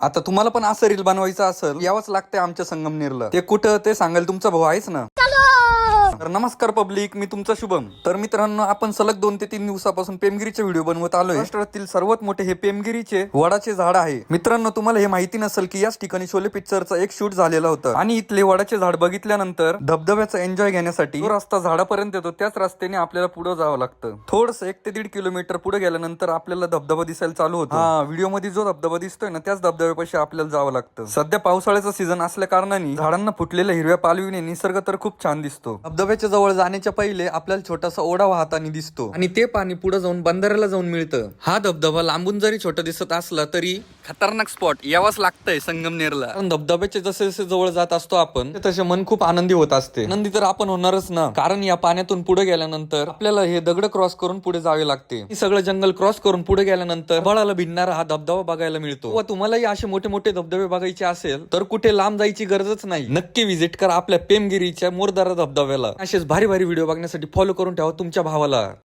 आता तुम्हाला पण असं रील बनवायचं असेल यावंच लागतंय आमच्या संगमनेरला. ते कुठं ते सांगाल तुमचा भाऊ आहेच ना. तर नमस्कार पब्लिक मी तुमचा शुभम. तर मित्रांनो आपण सलग दोन ते तीन दिवसापासून पेमगिरीचे व्हिडिओ बनवत आलोय. महाराष्ट्रातील सर्वात मोठे हे पेमगिरीचे वडाचे झाड आहे. मित्रांनो तुम्हाला हे माहिती नसेल की याच ठिकाणी शोले पिक्चरचा एक शूट झालेला होता. आणि इथले वडाचे झाड बघितल्यानंतर धबधब्याचा एन्जॉय घेण्यासाठी जो रस्ता झाडापर्यंत येतो त्याच रस्त्याने आपल्याला पुढे जावं लागतं. थोडस एक ते दीड किलोमीटर पुढे गेल्यानंतर आपल्याला धबधबा दिसायला चालू होतो. हा व्हिडिओमध्ये जो धबधबा दिसतोय ना त्याच धबधब्यापाशी आपल्याला जावं लागतं. सध्या पावसाळ्याचा सीझन असल्या कारणाने झाडांना फुटलेल्या हिरव्या पालवीने निसर्ग तर खूप छान दिसतो. धबधब्याच्या जवळ जाण्याच्या पहिले आपल्याला छोटासा ओढा वाहताना दिसतो. आणि ते पाणी पुढे जाऊन बंधाऱ्याला जाऊन मिळतं. हा धबधबा लांबून जरी छोटा दिसत असला तरी खतरनाक स्पॉट यावाच लागतंय संगमनेरला. कारण धबधब्याचे जसे जसे जवळ जात असतो आपण तसे मन खूप आनंदी होत असते. आनंदी तर आपण होणारच ना. कारण या पाण्यातून पुढे गेल्यानंतर आपल्याला हे दगड क्रॉस करून पुढे जावे लागते. हे सगळं जंगल क्रॉस करून पुढे गेल्यानंतर बळाला भिडणारा हा धबधबा बघायला मिळतो. व तुम्हालाही असे मोठे मोठे धबधबे बघायचे असेल तर कुठे लांब जायची गरजच नाही. नक्की व्हिजिट करा आपल्या पेमगिरीच्या मोरदारा धबधब्याला. असेच भारी भारी व्हिडिओ बघण्यासाठी फॉलो करून ठेवा तुमच्या भावाला.